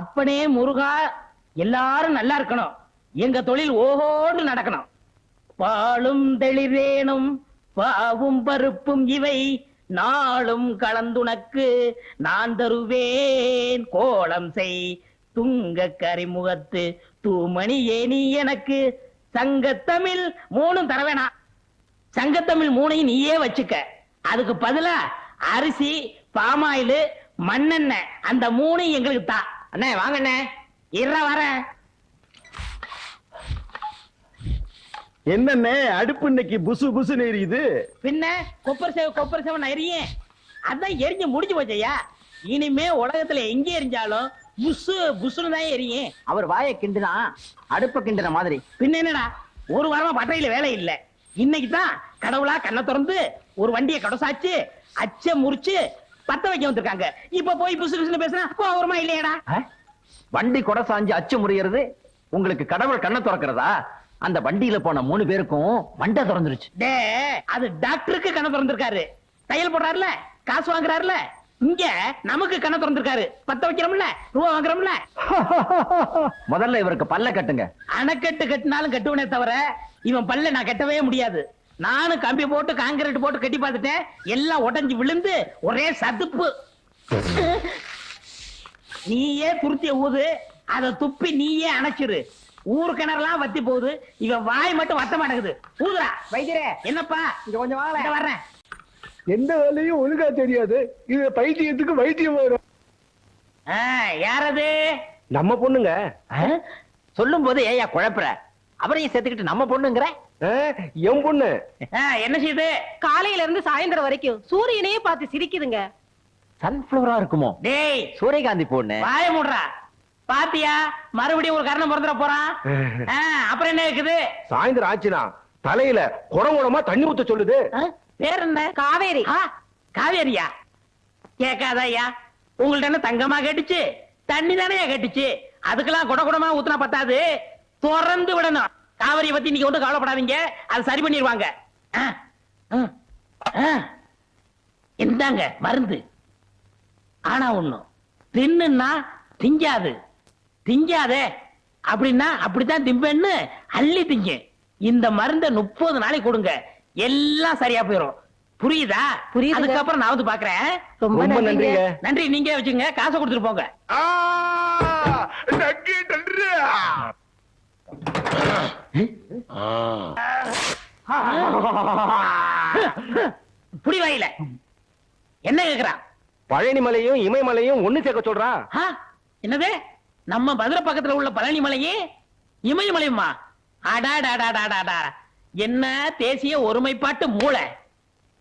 அப்பனே முருகா எல்லாரும் நல்லா இருக்கணும். எங்க தொழில் ஓஹோடு நடக்கணும். பாலும் தெளிவேணும் பாவும் பருப்பும் இவை நாளும் கலந்துனக்கு நான் தருவேன். கோலம் செய் துங்க கரிமுகத்து தூமணி ஏனி எனக்கு. சங்கத்தமிழ் மூணும் தர வேணாம் சங்கத்தமிழ் மூணையும் நீயே வச்சுக்க. அதுக்கு பதிலா அரிசி பாமாயில் மண்ணெண்ணெய் அந்த மூணையும் எங்களுக்கு தான் அண்ணே வாங்க அண்ணே இற வரேன் என்னண்ணே அடுப்பு இன்னைக்கு புசு புசுன்னு எரியுது? பின்ன கொப்பர் சேவ கொப்பர் சேவ எரியும் அதான் எரிஞ்சு முடிஞ்சு போச்சையா இனிமே உலகத்துல எங்க எரிஞ்சாலும் புசு புசுன்னு தான் எரியும் அவர் வாயை கிண்டுனா அடுப்ப கிண்டுன மாதிரி. பின்ன என்னடா? ஒரு வாரமா பட்டறையில வேலை இல்ல. இன்னைக்கு தான் கடவுளா கண்ணை திறந்து ஒரு வண்டியை கடசாச்சு அச்ச முறிச்சு பத்த வைக்க வந்திருக்காங்க. இப்ப போய் புசு புசுன்னு பேசுனா கோவரமா இல்லையாடா? வண்டி கொடை சாஞ்சு அச்சு முறியறது உங்களுக்கு கடவுள் கண்ணை திறக்கிறதா? அந்த வண்டியில போன மூணு பேருக்கும் மண்டை திறந்துருச்சு. டே அது டாக்டருக்கு கண்ணை திறந்திருக்காரு. தையல் போடுறாருல காசு வாங்குறாருல. இங்க நமக்கு கண்ணை திறந்திருக்காரு. பத்த வைக்கிறோம்ல ரூபா வாங்குறோம்ல. முதல்ல இவருக்கு பல்ல கட்டுங்க. அணைக்கட்டு கட்டினாலும் கட்டுவனே தவிர இவன் பல்ல நான் கட்டவே முடியாது. நானும் கம்பி போட்டு காங்கிரீட் போட்டு கட்டி பார்த்துட்டேன். எல்லாம் உடைஞ்சு விழுந்து ஒரே சதுப்பு. நீயே துருத்திய ஊது அத துப்பி நீயே அணைச்சிரு. ஊர் கிணறுலாம் வத்தி போகுது. இவன் வாய் மட்டும் வத்த மாட்டேங்குது. ஊதுடா வைத்தியரே என்னப்பா? இங்க கொஞ்சம் இங்க வர்றேன். எந்த வேலையும் ஒழுங்கா தெரியாது. இது பைத்தியத்துக்கு வைத்தியம் வரும். ஆ, யாரது? நம்ம பொண்ணுங்க. சொல்லும் போது ஏயா குழப்புற. அவரையும் சேர்த்துக்கிட்டு நம்ம பொண்ணுங்கிற? என் பொண்ணு. என்ன செய்யுது? காலையில இருந்து சாயந்தரம் வரைக்கும் சூரியனையே பார்த்து சிரிக்குதுங்க. சன்ஃபிளவரா இருக்குமோ? டேய். சூரியகாந்தி பொண்ணு வாய மூடுறா. பாத்தியா? மறுபடியும் ஒரு கரணம் பிறந்துட போறான். அப்புறம் என்ன இருக்குது? சாயந்தரம் ஆச்சுனா தலையில குடம் குடமா தண்ணி ஊத்த சொல்லுது. பேர் என்ன? காவேரி. ஆ, காவேரியா? கேட்காத ஐயா உங்கள்ட்ட என்ன தங்கமா கேட்டுச்சு? தண்ணி தானே கேட்டுச்சு? அதுக்கெல்லாம் குட குடமா ஊத்துனா பத்தாது. திறந்து விடணும். காவிரியை பத்தி நீங்க ஒன்றும் கவலைப்படாதீங்க. அது சரி பண்ணிடுவாங்க. இந்தாங்க மருந்து. ஆனா ஒண்ணும் தின்னுன்னா திங்காது திங்காதே அப்படின்னா அப்படித்தான் திம்பேன்னு அள்ளி திங்க. இந்த மருந்த முப்பது நாளைக்கு கொடுங்க. எல்லாம் சரியா போயிடும் புரியுதா? புரியுதுங்க. அதுக்கப்புறம் நான் வந்து பாக்குறேன். ரொம்ப நன்றிங்க. நன்றி. நீங்க வச்சுங்க. காசை கொடுத்துட்டு போங்க. நன்றி நன்றி. புடி வாயில என்ன கேக்குறான் பழனி மலையும் இமயமலையும் ஒண்ணு சேர்க்க சொல்றா? என்னது? நம்ம மதுரை பக்கத்துல உள்ள பழனி மலையே இமயமலையுமா அடாடாடாடாடாடா என்ன தேசிய ஒருமைப்பாட்டு மூளை?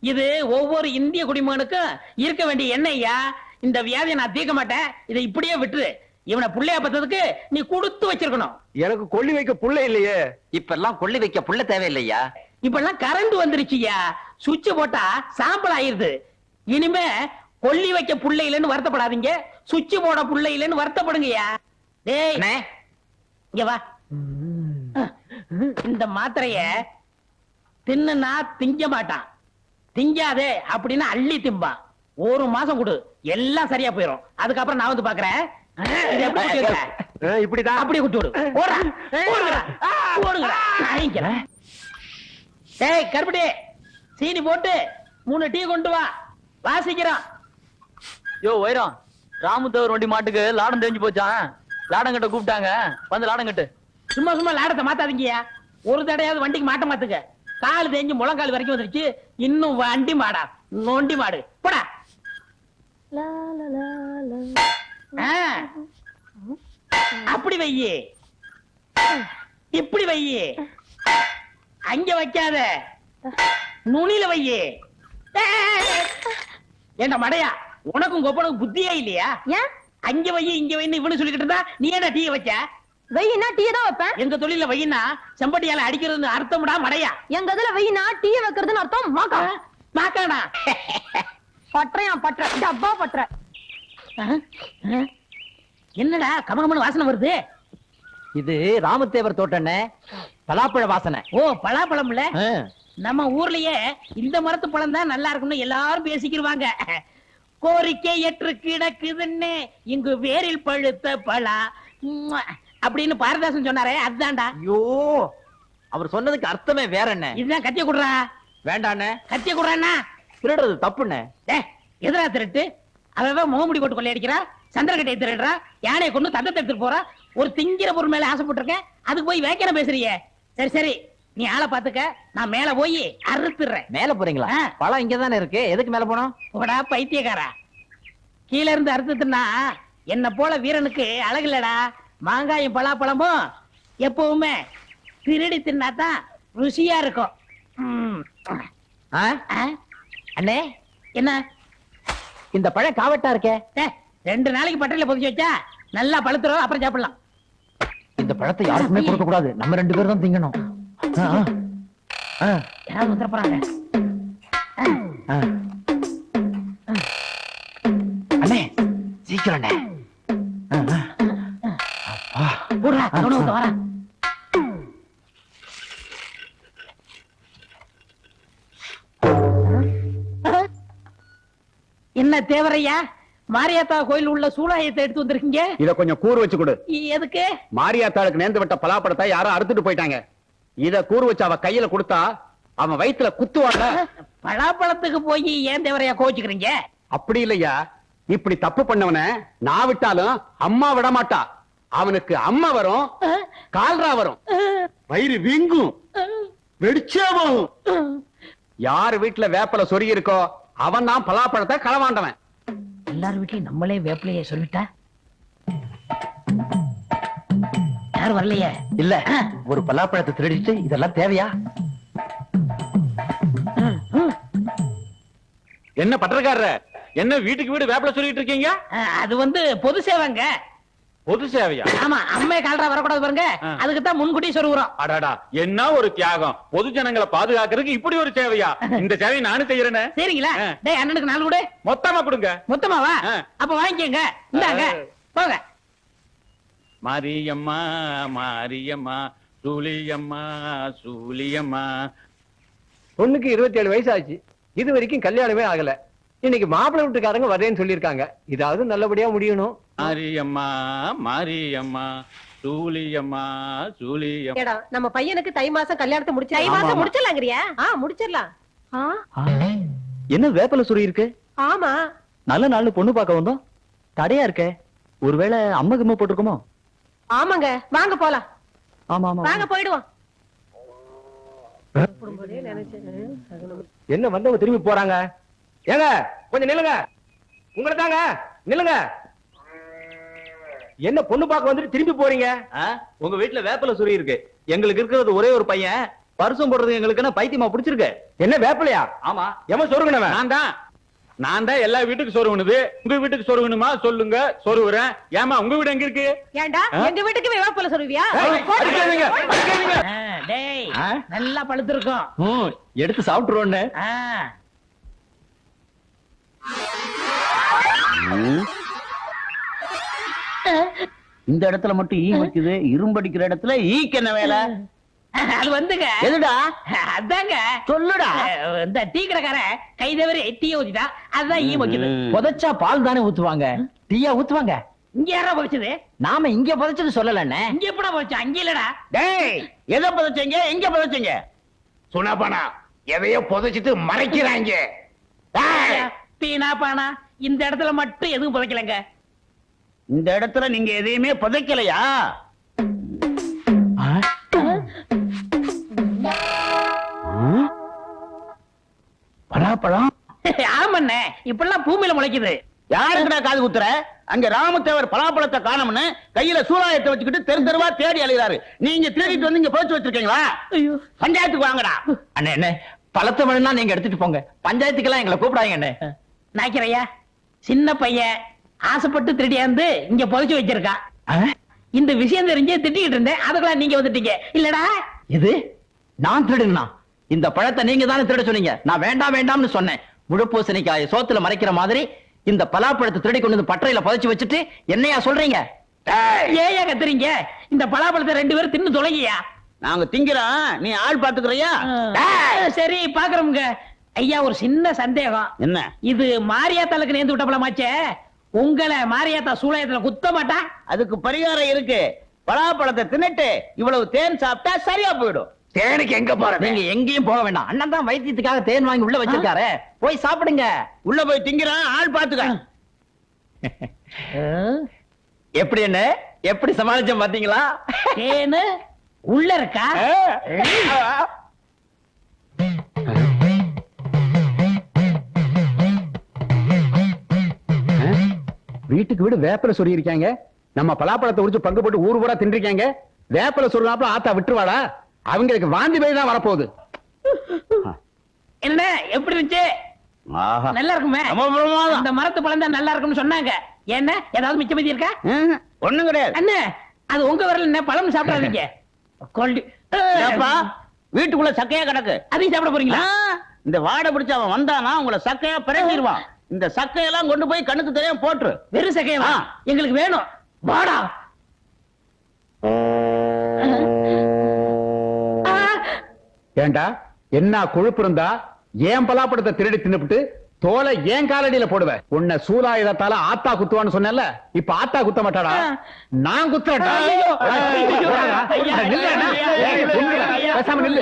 இது ஒவ்வொரு இந்திய குடிமகனுக்கும் இருக்க வேண்டிய எண்ணெய்யா? இந்த வியாதியை நான் தீர்க்க மாட்டேன். இதை இப்படியே விட்டுரு. இவனை புள்ளைய பத்ததுக்கு நீ கொடுத்து வச்சிருக்கணும். எனக்கு கொல்லி வைக்க புள்ள இல்லையே. இப்ப எல்லாம் கொள்ளி வைக்க புள்ள தேவையில்லையா? இப்பெல்லாம் கரண்ட் வந்துருச்சுயா? சுவிட்ச் போட்டா சாம்பல் ஆயிருது. இனிமே கொல்லி வைக்க புள்ள இல்லைன்னு வருத்தப்படாதீங்க. சுவிட்ச் போட புள்ள இல்லைன்னு வருத்தப்படுங்கய்யா. டேய் அண்ணே, இங்க வா. இந்த மாத்திரைய தின்னுனா திங்க மாட்டான். திங்காதே அப்படின்னு அள்ளி திம்பான். ஒரு மாசம் கொடு. எல்லாம் சரியா போயிடும் அதுக்கப்புறம் நான் வந்து பாக்குறேன். குத்தி இப்படிதான். அப்படியே குட்டி விடு ஓடுறா ஓடுங்கடா ஓடுங்கடா நாயிக்கிறேன் டேய் கருப்பட்டி சீனி போட்டு மூணு டீ கொண்டு வா. வாசிக்கிறோம். யோ வைரம். ராமுத்தவர் வண்டி மாட்டுக்கு லாடம் தெரிஞ்சு போச்சான் லாடம் கட்ட கூப்பிட்டாங்க. வந்து லாடம் கட்டு. சும்மா சும்மா லாடத்தை மாத்தாதீங்கயா ஒரு தடையாவது வண்டிக்கு மாட்ட மாத்துங்க. கால் தேஞ்சு முழங்கால் வரைக்கும் வந்துருச்சு. இன்னும் வண்டி மாடா. நோண்டி மாடு. போடா. அப்படி வையி. இப்படி வையி. அங்க வைக்காத. நுனில வையி. ஏண்டா மடையா உனக்கும் கொப்பனுக்கும் புத்தியே இல்லையா? ஏன்? அங்க வையி இங்க வைன்னு இவனு சொல்லிக்கிட்டு இருந்தா நீ ஏன்டா டீ வச்ச வெயினா டீ தான் வைப்பேன்? எங்க தொழில வையினா செம்பட்டியால அடிக்கிறதுன்னு அர்த்தம்டா மடையா. எங்க இதுல வெயினா டீ வைக்கிறதுன்னு அர்த்தம் மாக்கா மாக்காடா பற்றையா பற்ற டப்பா பற்ற. என்னடா கமகமனு வாசனை வருது? இது ராமதேவர் தோட்டண்ணே பலாப்பழ வாசனை. ஓ பலாப்பழம்ல? ஆ. நம்ம ஊர்லயே இந்த மரத்து பழம் தான் நல்லா இருக்கும்னு எல்லாரும் பேசிக்கிருவாங்க. கோரிக்கை ஏற்று கிடக்குதுன்னு இங்கு வேரில் பழுத்த உம்மா. அப்படின்னு பாரதாசன் சொன்னாரே அதுதான்டா. ஐயோ அவர் சொன்னதுக்கு அர்த்தமே வேற என்ன இதுதான் கத்திய குடுறா. வேண்டாண்ணே. கத்திய குடுறான்னா? திருடுறது தப்புண்ணே. எதிரா திருட்டு? அவன் முகமுடி போட்டு கொள்ளையடிக்கிறா சந்திரகட்டையை திருடுறா யானையை கொண்டு தந்தத்தை எடுத்துட்டு போறா ஒரு திங்கிற பொருள் மேல ஆசைப்பட்டிருக்கேன் அதுக்கு போய் வேக்கிற பேசுறியே. சரி சரி நீ ஆளை பாத்துக்க நான் மேல போய் அறுத்துறேன் மேல போறீங்களா. பழம் இங்கதானே இருக்கு எதுக்கு மேல போனோம்? போடா பைத்தியக்காரா. கீழ இருந்து அறுத்துட்டுனா என்ன போல வீரனுக்கு அழகில்லடா மாங்காயும் பலாப்பழமும் எப்பவுமே திருடி தின்னாதான் ருசியா இருக்கும்? அண்ணே? என்ன? இந்த பழம் காவட்டா இருக்கே? ரெண்டு நாளைக்கு பட்டையில பொதிச்சு வச்சா நல்லா பழுத்துரும் அப்புறம் சாப்பிடலாம். இந்த பழத்தை யாருக்குமே கொடுக்க கூடாது. நம்ம ரெண்டு பேரும் தான் திங்கணும். யாராவது வந்துட போறாங்க. அண்ணே சீக்கிரம் அண்ணே. போடுறா கவனம் என்ன தேவரையா? மாரியாத்தா கோயில் உள்ள சூலாயத்தை எடுத்து வந்திருக்கீங்க? இத கொஞ்சம் கூறு வச்சு கொடு. எதுக்கு? மாரியாத்தாளுக்கு நேர்ந்து விட்ட பலாப்பழத்தை யாரோ அறுத்துட்டு போயிட்டாங்க. இத கூறு வச்சு அவ கையில கொடுத்தா அவன் வயித்துல குத்துவாங்க பலாப்பழத்துக்கு போய் ஏன் தேவரையா கோச்சுக்கிறீங்க அப்படி இல்லையா? இப்படி தப்பு பண்ணவன நான் விட்டாலும் அம்மா விட மாட்டா அவனுக்கு அம்மா வரும் கால்ரா வரும். வயிறு வீங்கும் வெடிச்சே போகும். யார் வீட்டுல வேப்பல சொருகி இருக்கோ அவன் தான் பலாப்பழத்தை களவாண்டவன் எல்லார் வீட்லயும் நம்மளே வேப்பிலையே சொல்லிட்டா? யாரும் வரலையே? இல்ல ஒரு பலாப்பழத்தை திருடிட்டு இதெல்லாம் தேவையா? என்ன பட்டக்காரர என்ன வீட்டுக்கு வீடு வேப்பல சொல்லிட்டு இருக்கீங்க? அது வந்து பொது சேவைங்க. பொது சேவையா? ஆமா அம்மே கால்ரா வரக்கூடாது பாருங்க. அதுக்கு தான் முன்கூட்டியே சொல்லுறோம் அடாடா என்ன ஒரு தியாகம்? பொது ஜனங்களை பாதுகாக்கிறதுக்கு இப்படி ஒரு சேவையா? இந்த சேவையை நானும் செய்யறேனே. சரிங்களா. டேய் அண்ணனுக்கு நாலு கூட. மொத்தமா கொடுங்க. மொத்தமாவா. அப்ப வாங்கிக்கங்க. இந்தாங்க. போங்க. மாரியம்மா மாரியம்மா சூலியம்மா சூலியம்மா. பொண்ணுக்கு இருபத்தி ஏழு வயசு ஆச்சு இது வரைக்கும் கல்யாணமே ஆகல. இன்னைக்கு மாப்பிள்ளை வீட்டுக்காரங்க வரேன்னு சொல்லியிருக்காங்க. இதாவது நல்லபடியா முடியணும். மாரியம்மா மாரியம்மா சூலியம்மா சூலியம். ஏடா நம்ம பையனுக்கு தை மாசம் கல்யாணத்தை முடிச்சு தை மாசம். முடிச்சிடலாங்கிறியா? ஆ முடிச்சிடலாம். ஆ, என்ன வேப்பல சுரி இருக்கு? ஆமா. நல்ல நாள்னு பொண்ணு பார்க்க வந்தோம். தடையா இருக்க. ஒருவேளை அம்மா கிம்மா போட்டிருக்குமோ? ஆமாங்க. வாங்க போலாம். ஆமா ஆமா வாங்க. போயிடுவோம். என்ன வந்தவங்க திரும்பி போறாங்க? ஏங்க கொஞ்சம் நில்லுங்க. உங்களை தாங்க நில்லுங்க. என்ன பொண்ணு பார்க்க வந்துட்டு திரும்பி போறீங்க? உங்க வீட்டுல வேப்பல சுரி இருக்கு. எங்களுக்கு இருக்கிறது ஒரே ஒரு பையன். பரிசம் போடுறது எங்களுக்கு என்ன பைத்தியமா பிடிச்சிருக்கு? என்ன வேப்பலையா? ஆமா. எவன் சொருகுனவன்? நான் தான். நான் தான் எல்லா வீட்டுக்கு சொருவணுது உங்க வீட்டுக்கு சொருவணுமா சொல்லுங்க சொருவுறேன் ஏமா உங்க வீடு எங்க இருக்கு? ஏண்டா எங்க வீட்டுக்கு வேப்பல ஆ? நல்லா பழுத்திருக்கும் ம், எடுத்து சாப்பிட்டுருவோன்னு. ஆ. இந்த இடத்துல மட்டும் ஈ வைக்குது இரும்படிக்கிற இடத்துல ஈக்கு என்ன வேலை? அது வந்துங்க. எதுடா? அதாங்க. சொல்லுடா. இந்த டீ கடைக்காரன் கை தவிர டீயை ஊத்திட்டா அதுதான் ஈ வைக்குது புதைச்சா பால் தானே ஊத்துவாங்க. டீயா ஊத்துவாங்க. இங்க யாரா போச்சுது நாம இங்க புதைச்சது சொல்லலண்ணே. இங்க எப்படா போச்சு அங்க இல்லடா. டேய் எதை புதைச்சீங்க? எங்க புதைச்சீங்க? சுனாபானா எதையோ புதைச்சிட்டு மறைக்கிறாங்க. பீனா பானா? இந்த இடத்துல மட்டும் எதுவும் புதைக்கலங்க. இந்த இடத்துல நீங்க எதையுமே புதைக்கலையா? பலாப்பழம்? ஆமாண்ணே இப்பெல்லாம் பூமியில முளைக்குது. யாருக்குடா காது குத்துற? அங்க ராமதேவர் பலாப்பழத்தை காணோம்னு கையில சூறாயத்தை வச்சுக்கிட்டு தெரு தெருவா தேடி அலைகிறாரு நீங்க தேடிட்டு வந்து இங்க போச்சு வச்சிருக்கீங்களா? பஞ்சாயத்துக்கு வாங்கடா. அண்ணே என்ன பழத்தை வேணும்னா நீங்க எடுத்துட்டு போங்க. பஞ்சாயத்துக்கெல்லாம் எங்களை கூப்பிடாங்க அண்ணே. நாய்க்கிறையா சின்ன பையன் ஆசைப்பட்டு திருடியாந்து இங்க புதைச்சு வச்சிருக்கான்? இந்த விஷயம் தெரிஞ்சு திட்டிக்கிட்டு இருந்தேன். அதுக்கெல்லாம் நீங்க வந்துட்டீங்க. இல்லடா. இது நான் திருடுனா? இந்த பழத்தை நீங்க தானே திருட சொன்னீங்க. நான் வேண்டாம் வேண்டாம்னு சொன்னேன். முழுப்பூசணிக்காய சோத்துல மறைக்கிற மாதிரி இந்த பலாப்பழத்தை திருடி கொண்டு வந்து பட்டறையில புதைச்சு வச்சுட்டு என்னையா சொல்றீங்க? ஏயா! கத்துறீங்க? இந்த பலாப்பழத்தை ரெண்டு பேரும் தின்னு தொலைங்கயா நாங்க திங்கிறோம். நீ ஆள் பாத்துக்கிறியா சரி பாக்குறோமுங்க. ஐயா ஒரு சின்ன சந்தேகம். என்ன? இது மாரியாத்தாளுக்கு நேர்ந்து விட்டப்பலமாச்சே உங்களை மாரியாத்தா சூளையத்துல குத்த மாட்டா? அதுக்கு பரிகாரம் இருக்கு. பலாப்பழத்தை தின்னுட்டு இவ்வளவு தேன் சாப்பிட்டா சரியா போயிடும். தேனுக்கு எங்க போறது நீங்க எங்கேயும் போக வேண்டாம். அண்ணன் தான் வைத்தியத்துக்காக தேன் வாங்கி உள்ள வச்சிருக்காரு. போய் சாப்பிடுங்க. உள்ள போய் திங்கிறான் ஆள் பாத்துக்க எப்படி என்ன? எப்படி சமாளிச்சோம் பாத்தீங்களா? ஏன்னு உள்ள இருக்கா? வீட்டுக்கு வீடு வேப்பில சொல்லி இருக்காங்க நம்ம பலாப்பழத்தை உரிச்சு பங்கு போட்டு ஊர் பூரா தின்றிருக்காங்க. வேப்பில சொல்றாப்புல ஆத்தா விட்டுருவாடா அவங்களுக்கு வாந்தி போய் தான் வரப்போகுது. என்ன எப்படி இருந்துச்சு. நல்லா இருக்குமே. அந்த மரத்து பழம் தான் நல்லா இருக்கும்னு சொன்னாங்க. என்ன ஏதாவது மிச்சம் மீதி இருக்கா? ஒண்ணும் கிடையாது. அண்ணே அது உங்க வரல என்ன? பழம் சாப்பிடாதீங்க. வீட்டுக்குள்ள சக்கையா கிடக்கு. அதையும் சாப்பிட போறீங்களா? இந்த வாடை பிடிச்ச அவன் வந்தானா உங்களை சக்கையா பிரட்டிடுவான். இந்த சக்கையெல்லாம் கொண்டு போய் கண்ணுக்கு தெரியாம போட்டுரு. வெறும் சக்கையவா? ஆ. எங்களுக்கு வேணும். வாடா. ஏண்டா? என்ன கொழுப்பு இருந்தா? ஏன் பலாப்பழத்தை திருடி தின்னுபிட்டு தோலை ஏன் காலடியில போடுவ? உன்னை சூலாயுதத்தால ஆத்தா குத்துவான்னு சொன்னேன்ல இப்ப ஆத்தா குத்த மாட்டாடா? நான் குத்துறேன்டா. பேசாம நில்லு.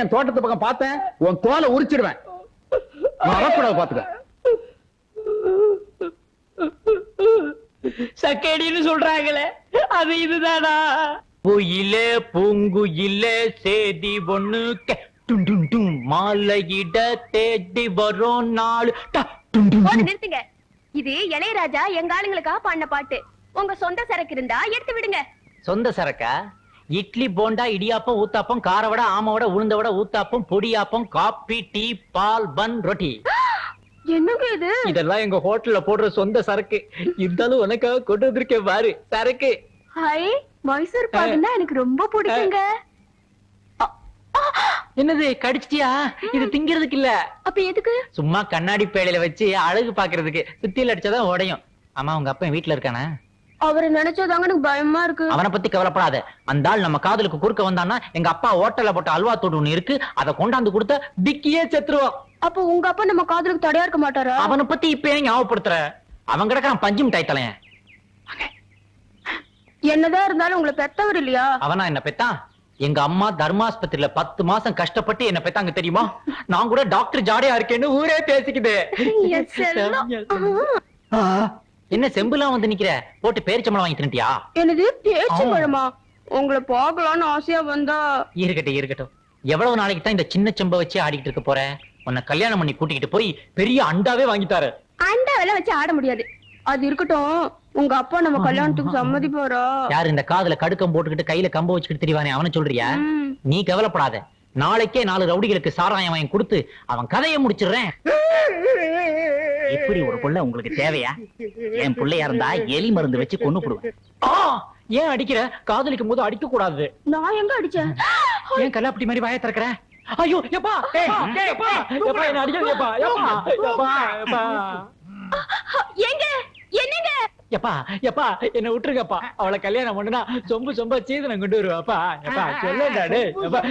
என் தோட்டத்து பக்கம் பார்த்தேன் உன் தோலை உரிச்சிடுவேன். வரக்கூடாது பாத்துக்க. சக்கேடின்னு சொல்றாங்களே. அது இதுதானா? குயிலே பூங்குயிலே சேதி ஒண்ணு கே டும் டும் டும் மாலையிட தேடி வரும் நாள். நிறுத்துங்க. இது இளையராஜா எங்க ஆளுங்களுக்காக பாடின பாட்டு. உங்க சொந்த சரக்கு இருந்தா எடுத்து விடுங்க. சொந்த சரக்கா? இட்லி போண்டா இடியாப்பம் ஊத்தாப்பம் காரவடை ஆமவடை உளுந்தவடை ஊத்தாப்பம் பொடியாப்பம் காப்பி டீ பால் பன் ரொட்டி. என்னங்க இது? இதெல்லாம் எங்க ஹோட்டல்ல போடுற சொந்த சரக்கு. இருந்தாலும் உனக்காக கொண்டு வந்திருக்கேன் பாரு. சரக்கு. ஹை மைசூர் பாக்குன்னா எனக்கு ரொம்ப பிடிக்குங்க. என்னது கடிச்சிட்டியா? இது திங்கிறதுக்கு இல்ல. அப்ப எதுக்கு? சும்மா கண்ணாடி பேழையில வச்சு அழகு பாக்குறதுக்கு. சுத்தியில் அடிச்சாதான் உடையும். ஆமா உங்க அப்பா வீட்டுல இருக்கானே? அவரை நினைச்சதாங்க எனக்கு பயமா இருக்கு. அவனை பத்தி கவலைப்படாத. அந்த ஆள் நம்ம காதலுக்கு குறுக்க வந்தான்னா எங்க அப்பா ஹோட்டல்ல போட்ட அல்வா தோடு ஒண்ணு இருக்கு. அதை கொண்டாந்து கொடுத்த டிக்கியே செத்துருவான். அப்ப உங்க அப்பா நம்ம காதலுக்கு தடையா இருக்க மாட்டாரா? அவனை பத்தி இப்ப ஏன் ஞாபகப்படுத்துற அவன் கிடக்கான் பஞ்சு மிட்டாய் தலையன் என்னதான் இருந்தாலும் உங்களை பெத்தவர் இல்லையா? அவனா என்ன பெத்தான் எங்க அம்மா தர்மாஸ்பத்திரியில பத்து மாசம் கஷ்டப்பட்டு என்ன பெத்தாங்க தெரியுமா? நான் கூட டாக்டர் ஜாடையா இருக்கேன்னு ஊரே பேசிக்குது. என்ன செம்புலாம் வந்து நிக்கிற? போட்டு பேரிச்சம்பளம் வாங்கி தின்ட்டியா என்னது பேச்சு பழமா உங்களை பார்க்கலாம்னு ஆசையா வந்தா. இருக்கட்டும் இருக்கட்டும். எவ்வளவு நாளைக்கு தான் இந்த சின்ன செம்ப வச்சு ஆடிக்கிட்டு இருக்க போற? உன்னை கல்யாணம் பண்ணி கூட்டிக்கிட்டு போய் பெரிய அண்டாவே வாங்கித்தாரு. அந்த வேலை வச்சு ஆட முடியாது. அது இருக்கட்டும். உங்க அப்பா நம்ம கல்யாணத்துக்கு சம்மதிப்பாரா? யாரு இந்த காதுல கடுக்கம் போட்டுக்கிட்டு கையில கம்ப வச்சுக்கிட்டு தெரியவானே அவனை சொல்றியா. நீ கவலைப்படாத. நாளைக்கே நாலு ரவுடிகளுக்கு சாராயம் வாங்கி கொடுத்து அவன் கதையை முடிச்சிடுறேன். இப்படி ஒரு புள்ள உங்களுக்கு தேவையா? என் பிள்ளையா இருந்தா எலி மருந்து வச்சு கொண்டு போடுவேன். ஏன் அடிக்கிற? காதலிக்கும் போது அடிக்க கூடாது நான் எங்க அடிச்சேன்? ஏன் கல்லாப்பட்டி மாதிரி வாய திறக்கிற? ஐயோ எப்பா? என்ன எப்பா. எங்க? என்னங்க? எப்பா எப்பா என்ன விட்டுருங்கப்பா. அவளை கல்யாணம் பண்ணுனா சொம்பு சொம்ப சீதனம் கொண்டு வருவாப்பா எப்பா சொல்லுடா டேய் எப்பா.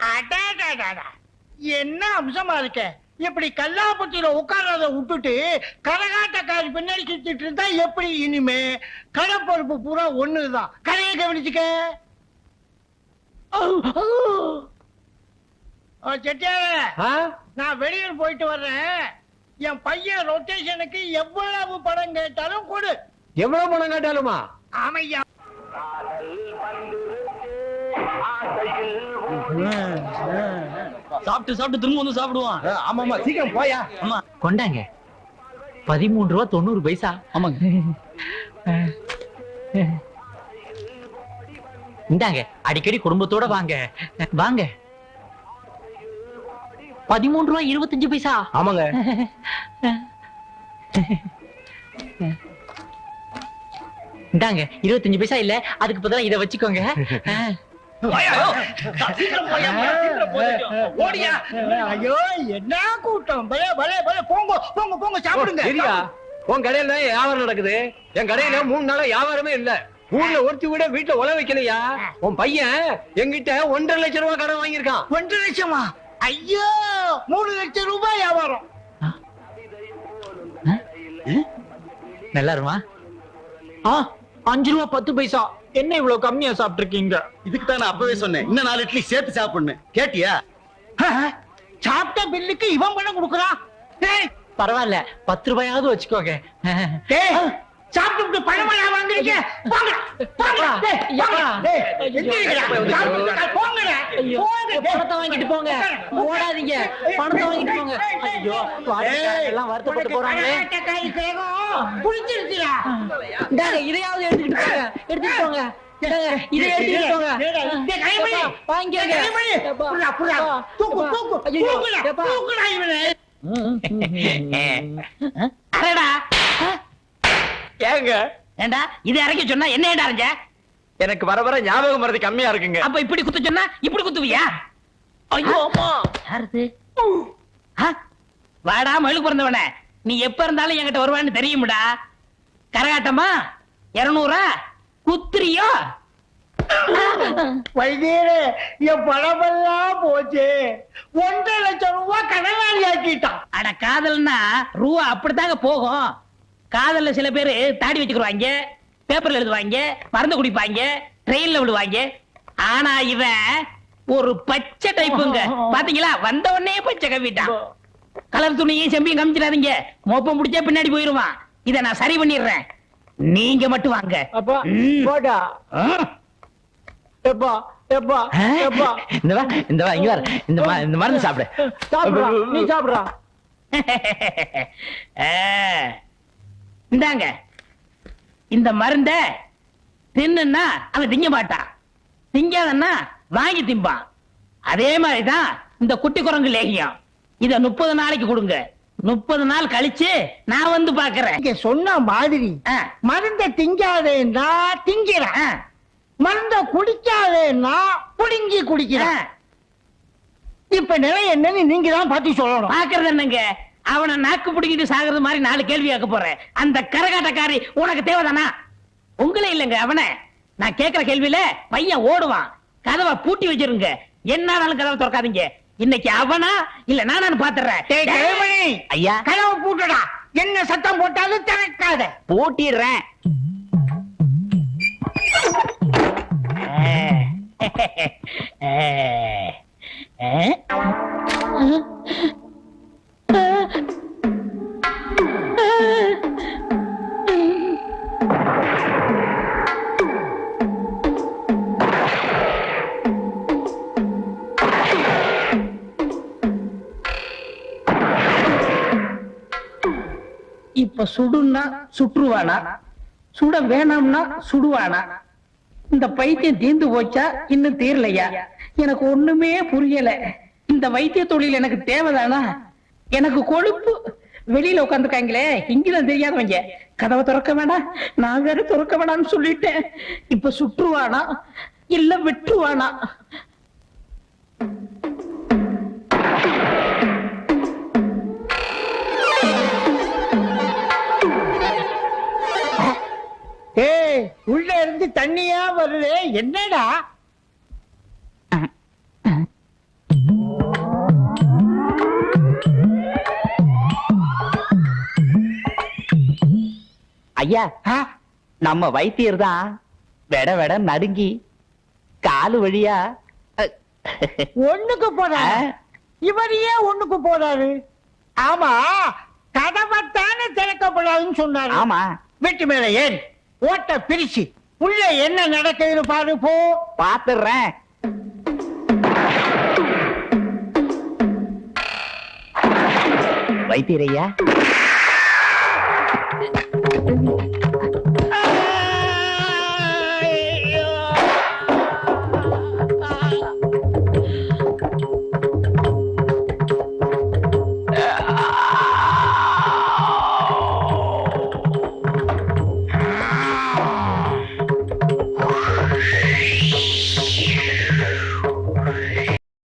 அடாடாடாடா. என்ன அம்சமா இருக்க? இப்படி கல்லாப்பட்டியில உட்கார்றத விட்டுட்டு கரகாட்டக்காரி பின்னாடி சுத்திட்டு இருந்தா எப்படி இனிமே? கடப்பருப்பு பூரா ஒண்ணுதான். கரையை கவனிச்சுக்க. ஓ, செட்டியார. ஆ? நான் வெளியூர் போயிட்டு வர்றேன். என் பையன் ரொட்டேஷனுக்கு எவ்வளவு படம் கேட்டாலும் கொடு. எவ்வளவு பணம் கேட்டாலுமா? ஆமையா. சாப்பிட்டு சாப்பிட்டு திரும்ப வந்து சாப்பிடுவான். ஆமாமா சீக்கிரம் போயா. ஆமா. கொண்டாங்க. பதிமூன்று ரூபா தொண்ணூறு பைசா. ஆமாங்க. இந்தாங்க. அடிக்கடி குடும்பத்தோட வாங்க. வாங்க. பதிமூன்று ரூபா இருபத்தஞ்சு பைசா. ஆமாங்க. இந்தாங்க. இருபத்தஞ்சு பைசா இல்ல. அதுக்கு பதிலா இத வச்சுக்கோங்க. ஐயோ என்ன கூட்டம் பலே பலே பலே போங்க போங்க போங்க சாப்பிடுங்க சரியா உன் கடையில வியாபாரம் நடக்குது என் கடையில மூணு நாளா வியாபாரமே இல்ல ஊர்ல ஒருத்தி கூட வீட்டுல உழ வைக்கலையா உன் பையன் என்கிட்ட ஒன்றரை லட்சம் ரூபாய் கடன் வாங்கியிருக்கான் ஒன்றரை லட்சமா ஐயோ மூணு லட்சம் ரூபாய் வியாபாரம் நல்லா இருமா ஆ அஞ்சு ரூபா பத்து பைசா என்ன இவ்வளவு கம்மியா சாப்பிட்டு இருக்கீங்க இதுக்கு தான் நான் அப்பவே சொன்னேன். இன்னும் நாலு இட்லி சேர்த்து சாப்பிடணும். கேட்டியா? சாப்பிட்ட பில்லுக்கு இவன் பணம் கொடுக்குறான். பரவாயில்ல. பத்து ரூபாயாவது வச்சுக்கோங்க. சாப்பிட்டு பணமா வாங்குறீங்க? பணத்தை வாங்கிட்டு போங்க. ஓடாதீங்க. பணத்தை வாங்கிட்டு போங்க. ஐயோ. எல்லாம் வருத்தப்பட்டு போறாங்களே. புடிச்சிருச்சுடா. இதையாவது எடுத்துக்கிட்டு போங்க. எடுத்துட்டு போங்க. ஏங்க ஏண்டா இது இறக்கி சொன்னா என்ன ஏண்டா அரைஞ்ச? எனக்கு வர வர ஞாபகம் மறதி கம்மியா இருக்குங்க. அப்ப இப்படி குத்த சொன்னா இப்படி குத்துவியா? ஐயோ அம்மா. யாருது? ஆ? வாடா மழுக்கு பிறந்தவனே. நீ எப்ப இருந்தாலும் என்கிட்ட வருவான்னு தெரியும்டா. கரகாட்டமா? இருநூறா? குத்துறியோ? வைத்தியரே என் பணமெல்லாம் போச்சு. ஒன்றரை லட்சம் ரூபாய் கடனாளி ஆக்கிட்டான் அட காதல்னா ரூபா அப்படித்தாங்க போகும். காதல்ல சில பேரு தாடி வச்சுக்கிடுவாங்க பேப்பர்ல எழுதுவாங்க மருந்து குடிப்பாங்க ட்ரெயின்ல விடுவாங்க. ஆனா இவன் ஒரு பச்சை டைப்புங்க பாத்தீங்களா? வந்த உடனே பச்சை கவிட்டான். கலர் துணியும் செம்பியும் காமிச்சிடாதீங்க. மோப்பம் முடிச்சா பின்னாடி போயிருவான். இத நான் சரி பண்ணிடுறேன். நீங்க மட்டும் வாங்க. இந்த மருந்து சாப்பிடு. நீ சாப்பிடுறா. இந்தாங்க. இந்த மருந்த தின்னுன்னா அவன் திங்க மாட்டான். திங்காதன்னா வாங்கி திம்பான். அதே மாதிரிதான் இந்த குட்டி குரங்கு லேகியம். இத முப்பது நாளைக்கு கொடுங்க. முப்பது நாள் கழிச்சு நான் வந்து பாக்குறேன் இங்க சொன்ன மாதிரி மருந்த திங்காதேன்னா திங்கிறேன். மருந்த குடிக்காதேன்னா புடுங்கி. குடிக்கிறேன். இப்ப நிலை என்னன்னு நீங்க தான் பார்த்து சொல்லணும். பாக்குறது என்னங்க? அவனை நாக்கு பிடிக்கிட்டு சாகுறது மாதிரி நாலு கேள்வி கேட்க போறேன். அந்த கரகாட்டக்காரி உனக்கு தேவைதானா? உங்களே இல்லைங்க அவனை. நான் கேக்குற கேள்வியில பையன் ஓடுவான். கதவை பூட்டி வச்சிருங்க. என்னாலும் கதவை திறக்காதீங்க. இன்னைக்கு அவனா இல்ல நானான்னு பாத்துறேன். ஐயா. கதவை பூட்டுடா. என்ன சத்தம் போட்டாலும் திறக்காத. பூட்டிடுறேன். இப்ப சுடுன்னா சுற்றுவானா? சுட வேணாம்னா சுடுவானா? இந்த பைத்தியம் தீர்ந்து போச்சா இன்னும் தீரலையா? எனக்கு ஒண்ணுமே புரியல. இந்த வைத்திய தொழில் எனக்கு தேவைதானா? எனக்கு கொழுப்பு வெளியில உட்காந்துருக்காங்களே இங்கிலும் தெரியாதவங்க. கதவை திறக்க வேணாம். நான் வேற திறக்க வேணாம்னு சொல்லிட்டேன். இப்ப சுற்றுவானா? இல்ல வெட்டுவானா ஏய் உள்ள இருந்து தண்ணியா வருது? என்னடா? ஐயா? நம்ம வைத்தியர் தான் வெட வெட நடுங்கி காலு வழியா ஒண்ணுக்கு போறாரு ஆ? இவர் ஏன் ஒண்ணுக்கு போறாரு ஆமா கதவைத்தானே திறக்கப்படாதுன்னு சொன்னாரு. ஆமா. வீட்டு மேல ஏறி ஓட்ட பிரிச்சு. உள்ள என்ன நடக்குதுன்னு பாரு போ. பாத்துறேன். வைத்தியரையா